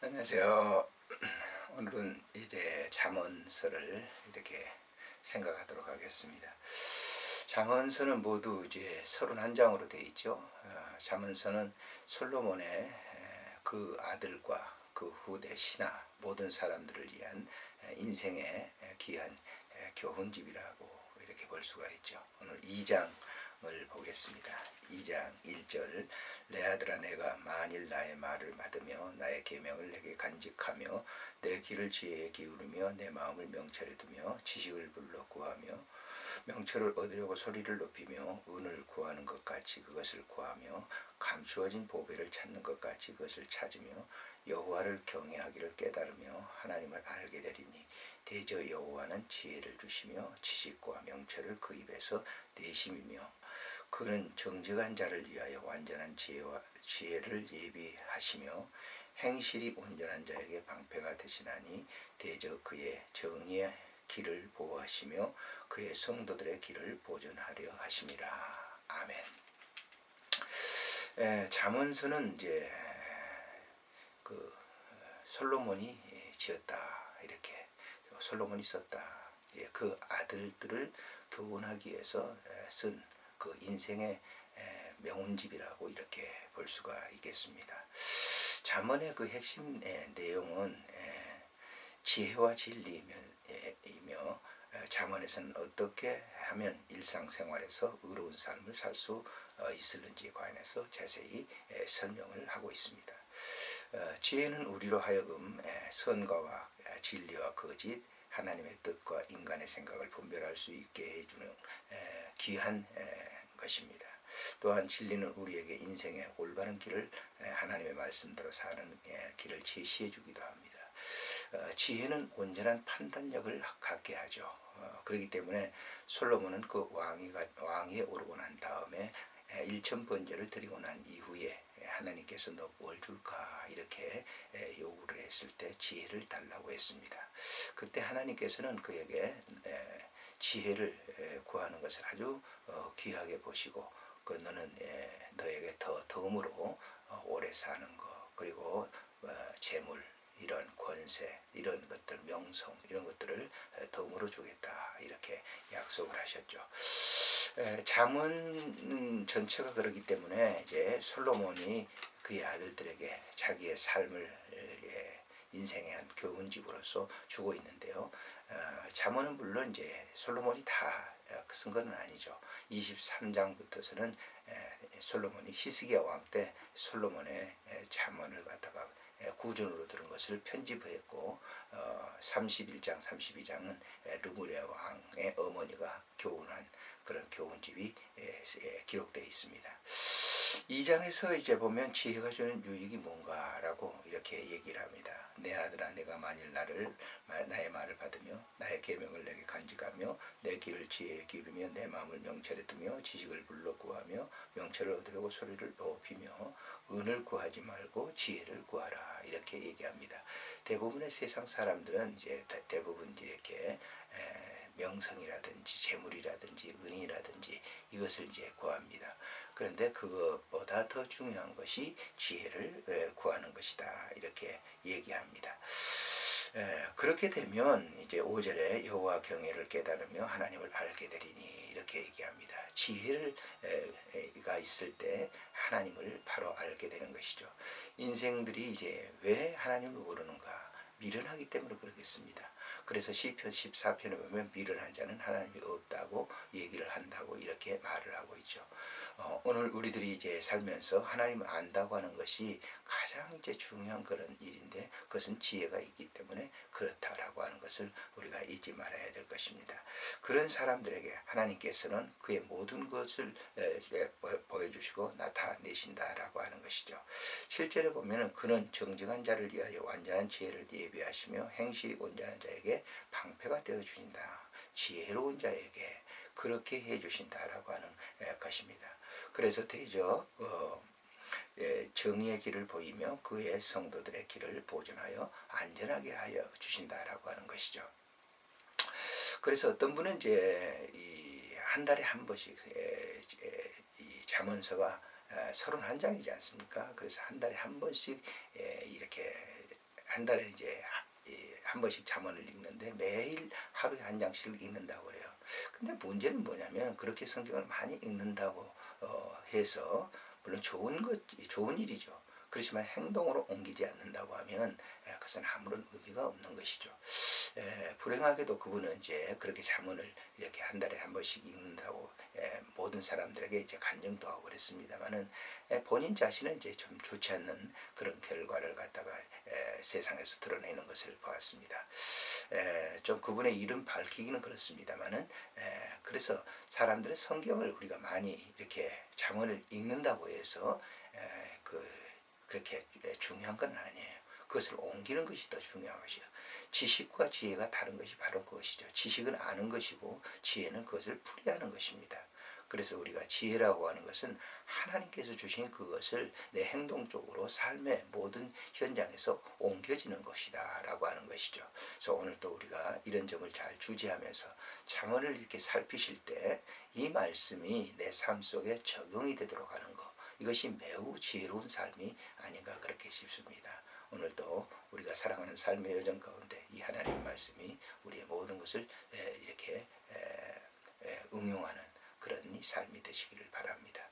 안녕하세요. 오늘은 이제 잠언서를 이렇게 생각하도록 하겠습니다. 잠언서는 모두 이제 31장으로 되어 있죠. 어, 잠언서는 솔로몬의 에, 그 아들과 그 후대 신하 모든 사람들을 위한 에, 인생의 에, 귀한 에, 교훈집이라고 이렇게 볼 수가 있죠. 오늘 2장 을 보겠습니다. 2장 1절 내 아들아 내가 만일 나의 말을 받으며 나의 계명을 내게 간직하며 내 귀를 지혜에 기울이며 내 마음을 명철에 두며 지식을 불러 구하며 명철을 얻으려고 소리를 높이며 은을 구하는 것 같이 그것을 구하며 감추어진 보배를 찾는 것 같이 그것을 찾으며 여호와를 경외하기를 깨달으며 하나님을 알게 되리니 대저 여호와는 지혜를 주시며 지식과 명철을 그 입에서 내심이며 그는 정직한 자를 위하여 완전한 지혜와 지혜를 예비하시며 행실이 온전한 자에게 방패가 되시나니 대저 그의 정의의 길을 보호하시며 그의 성도들의 길을 보존하려 하심이라. 아멘. 에, 잠언서는 이제 그 솔로몬이 지었다 이렇게 솔로몬이 썼다. 그 아들들을 교훈하기 위해서 쓴 그 인생의 명운집이라고 이렇게 볼 수가 있겠습니다. 잠언의 그 핵심 내용은 지혜와 진리이며 잠언에서는 어떻게 하면 일상생활에서 의로운 삶을 살 수 있을는지에 관해서 자세히 설명을 하고 있습니다. 어, 지혜는 우리로 하여금 선과와 진리와 거짓, 하나님의 뜻과 인간의 생각을 분별할 수 있게 해주는 귀한 것입니다. 또한 진리는 우리에게 인생의 올바른 길을 하나님의 말씀대로 사는 길을 제시해 주기도 합니다. 어, 지혜는 온전한 판단력을 갖게 하죠. 어, 그렇기 때문에 솔로몬은 그 왕이 왕위에 오르고 난 다음에 일천 번제를 드리고 난 이후에 하나님께서 너 뭘 줄까 이렇게 요구를 했을 때 지혜를 달라고 했습니다. 그때 하나님께서는 그에게 지혜를 구하는 것을 아주 어, 귀하게 보시고 그 너는 너에게 더 덤으로 어, 오래 사는 거 그리고 어, 재물 이런 권세 이런 것들 명성 이런 것들을 덤으로 주겠다 이렇게 약속을 하셨죠. 잠은 전체가 그러기 때문에 이제 솔로몬이 그의 아들들에게 자기의 삶을 인생의 한 교훈집으로서 주고 있는데요. 잠언은 물론 이제 솔로몬이 다 쓴 것은 아니죠. 23장부터서는 솔로몬이 히스기야 왕 때 솔로몬의 잠언을 갖다가 구준으로 들은 것을 편집했고 31장, 32장은 르무레 왕의 어머니가 교훈한 그런 교훈집이 기록되어 있습니다. 2장에서 이제 보면 지혜가 주는 유익이 뭔가라고 이렇게 얘기를 합니다. 내 아들아 내가 만일 나를 나의 말을 받으며 나의 계명을 내게 간직하며 내 길을 지혜에 기르며 내 마음을 명철에 두며 지식을 불러 구하며 명철을 얻으려고 소리를 높이며 은을 구하지 말고 지혜를 구하라 이렇게 얘기합니다. 대부분의 세상 사람들은 이제 대부분 이렇게 명성이라든지 재물이라든지 은이라든지 이것을 이제 구합니다. 그런데 그것보다 더 중요한 것이 지혜를 구하는 것이다. 이렇게 얘기합니다. 그렇게 되면 이제 5절에 여호와 경외를 깨달으며 하나님을 알게 되리니 이렇게 얘기합니다. 지혜가 있을 때 하나님을 바로 알게 되는 것이죠. 인생들이 이제 왜 하나님을 모르는가? 미련하기 때문에 그러겠습니다. 그래서 시편 14편에 보면 미련한 자는 하나님이 없다고 얘기를 한다고 이렇게 말을 하고 있죠. 어, 오늘 우리들이 이제 살면서 하나님을 안다고 하는 것이 가장 이제 중요한 그런 일인데 그것은 지혜가 있기 때문에 그렇다라고 하는 것을 우리가 잊지 말아야 될 것입니다. 그런 사람들에게 하나님께서는 그의 모든 것을 보여주시고 나타내신다라고 하는 것이죠. 실제로 보면은 그는 정직한 자를 위하여 완전한 지혜를 예비하시며 행실이 온전한 자에게 방패가 되어 주신다. 지혜로운 자에게 그렇게 해 주신다라고 하는 것입니다. 그래서 대저 어, 예, 정의의 길을 보이며 그의 성도들의 길을 보존하여 안전하게 하여 주신다라고 하는 것이죠. 그래서 어떤 분은 이제 한 달에 한 번씩 예, 예, 이 잠언서가 서른 한 장이지 않습니까? 그래서 한 달에 한 번씩 이렇게 한 달에 이제 한 번씩 잠언을 읽는데 매일 하루에 한 장씩 읽는다고 그래요. 근데 문제는 뭐냐면 그렇게 성경을 많이 읽는다고 어, 해서 물론 좋은 것 좋은 일이죠. 그렇지만 행동으로 옮기지 않는다고 하면 에, 그것은 아무런 의미가 없는 것이죠. 에, 불행하게도 그분은 이제 그렇게 자문을 이렇게 한 달에 한 번씩 읽는다고 에, 모든 사람들에게 이제 간증도 하고 그랬습니다만은 에, 본인 자신은 이제 좀 좋지 않는 그런 결과를 갖다가 에, 세상에서 드러내는 것을 보았습니다. 에, 좀 그분의 이름 밝히기는 그렇습니다만은 에, 그래서 사람들은 성경을 우리가 많이 이렇게 자문을 읽는다고 해서 에, 그 그렇게 중요한 건 아니에요. 그것을 옮기는 것이 더 중요한 것이요. 지식과 지혜가 다른 것이 바로 그것이죠. 지식은 아는 것이고 지혜는 그것을 풀이하는 것입니다. 그래서 우리가 지혜라고 하는 것은 하나님께서 주신 그것을 내 행동 적으로 삶의 모든 현장에서 옮겨지는 것이다 라고 하는 것이죠. 그래서 오늘 또 우리가 이런 점을 잘 주지하면서 장언을 이렇게 살피실 때 이 말씀이 내 삶 속에 적용이 되도록 하는 것 이것이 매우 지혜로운 삶이 아닌가 그렇게 싶습니다. 오늘도 우리가 살아가는 삶의 여정 가운데 이 하나님 말씀이 우리의 모든 것을 에, 이렇게 응용하는 그런 이 삶이 되시기를 바랍니다.